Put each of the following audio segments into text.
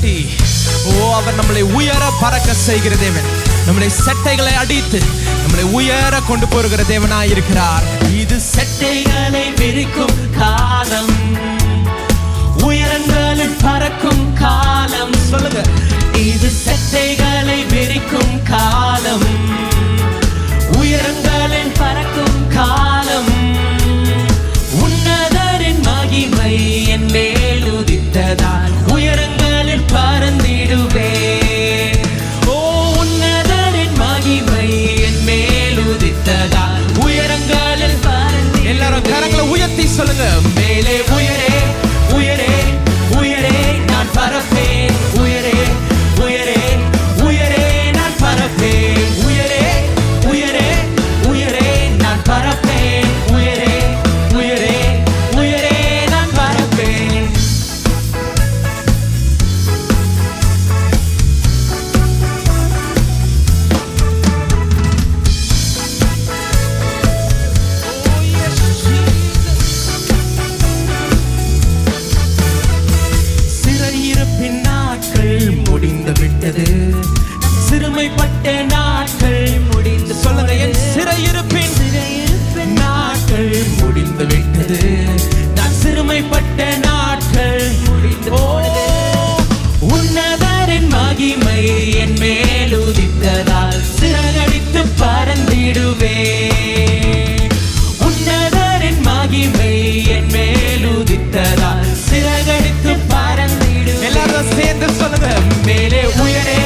கட்டி ஓ அவர் நம்மளை உயர பறக்க செய்கிற தேவன். நம்மளை செட்டைகளை அடித்து நம்மளை உயர கொண்டு போகிற தேவனா இருக்கிறார். இது செட்டைகளை விரிக்கும் காலம். உயரங்களில் பறக்கும் காலம். முடிந்து விட்டது. நான் சிறுமைப்பட்ட நாட்கள் முடிந்து உன்னதரின் மகிமை என் மேல் உதித்ததால் சிறகடித்து பறந்திடுவே உன்னதரின் மகிமை என் மேல் உதித்ததால் சிறகடித்து பறந்திடுவே எல்லாரும் சேர்ந்து சொல்லுங்க. மேலே உயரே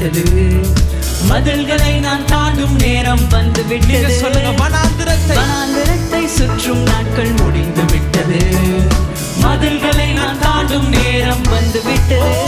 விட்டது மதில்களை நான் தாண்டும் நேரம் வந்து விட்டது சொல்லுங்க சுற்றும் நாட்கள் முடிந்து விட்டது மதில்களை நான் தாண்டும் நேரம் வந்து விட்டது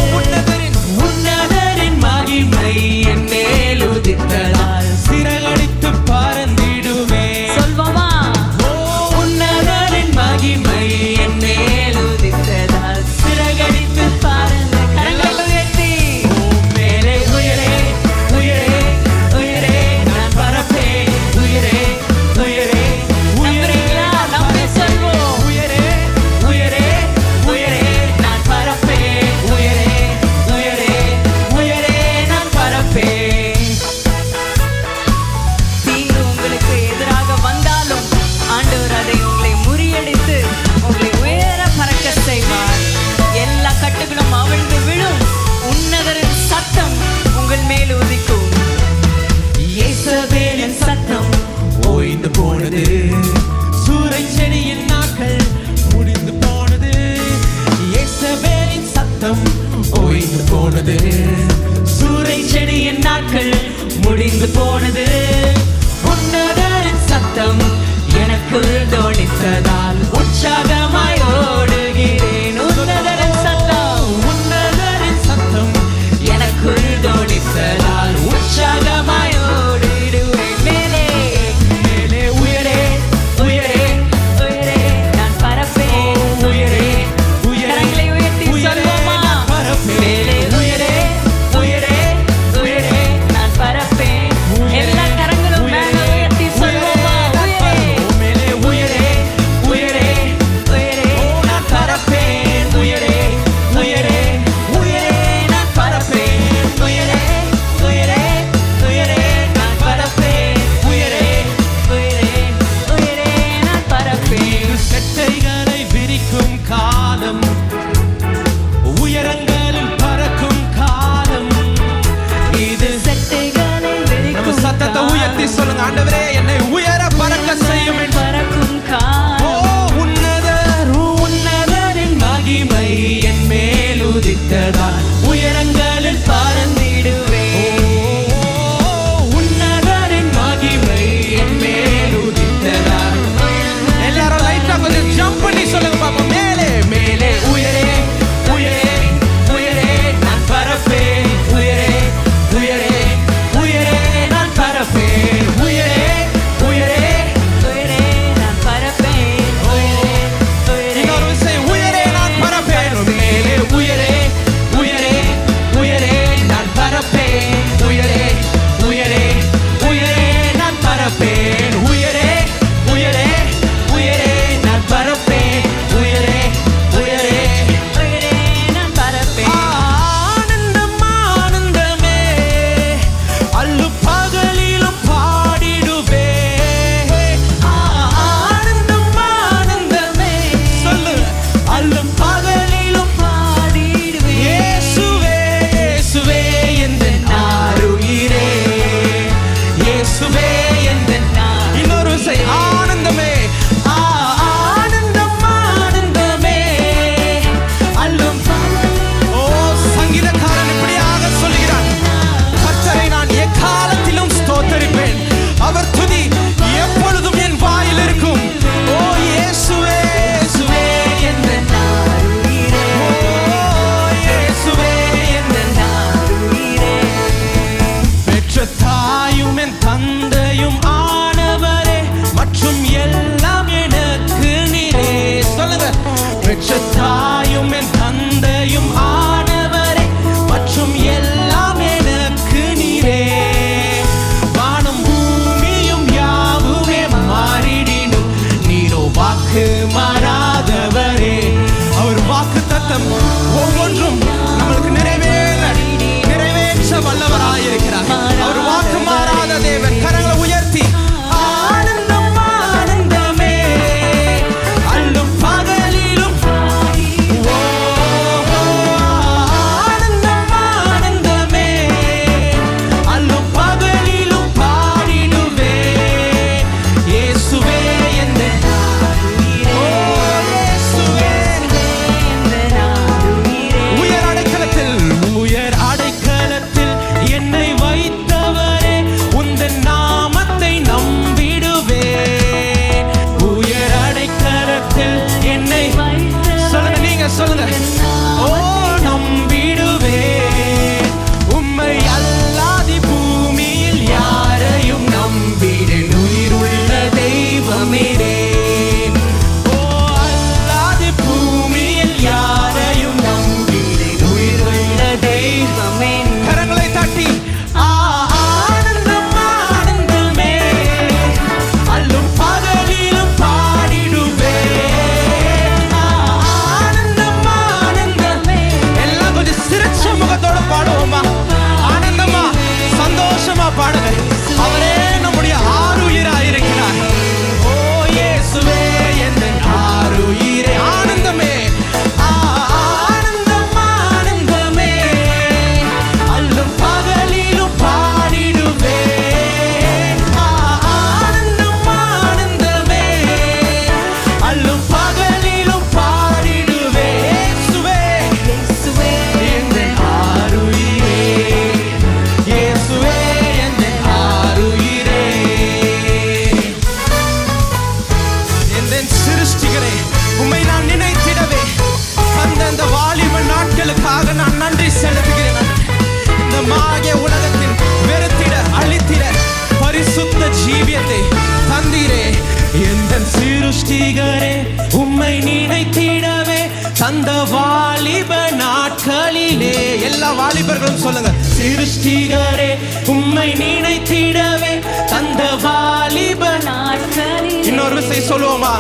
சிருஷ்டிகரே உம்மை நினைத்திடவே தந்த வாலிப நாட்களிலே. எல்லா வாலிபர்களும் சொல்லுங்க சிருஷ்டிகரே உம்மை நினைத்திடவே தந்த வாலிப நாட்களில். இன்னொரு விசை சொல்லுவோமா?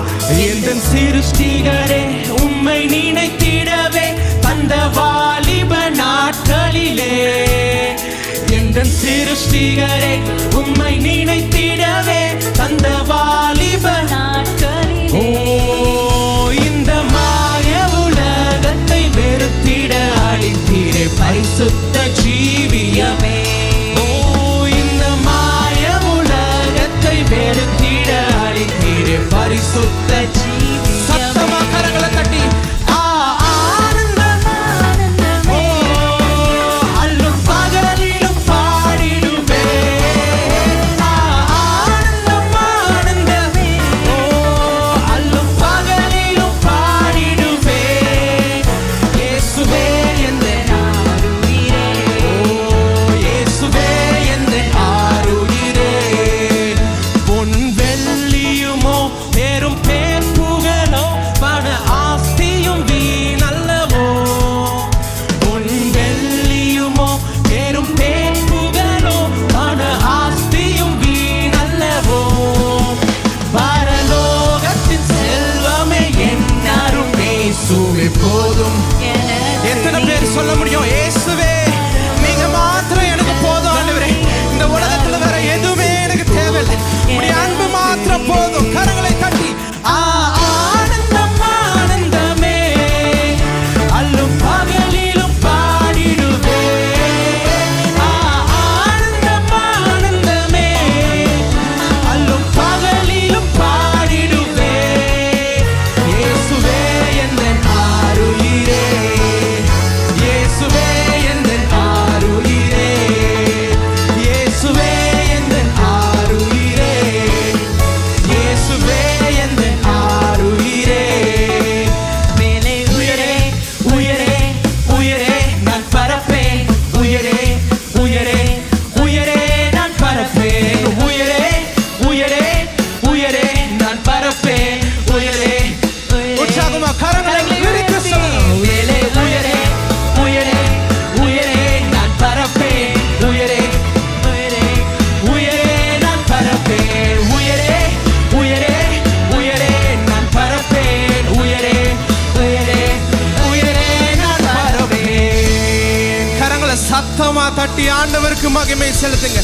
எந்த சிருஷ்டிகரே உம்மை நினைத்திடவே தந்த வாலிப நாட்களிலே. எந்த சிருஷ்டிகரே உம்மை நினைத்திடவே தந்த வாலிப பரிசுத்த ஜீவியமே. ஓ இந்த மாய உலகத்தை வெறுத்திட அழித்தீரே பரிசுத்த ஆண்டவருக்கு மகிமை செலுத்துங்க.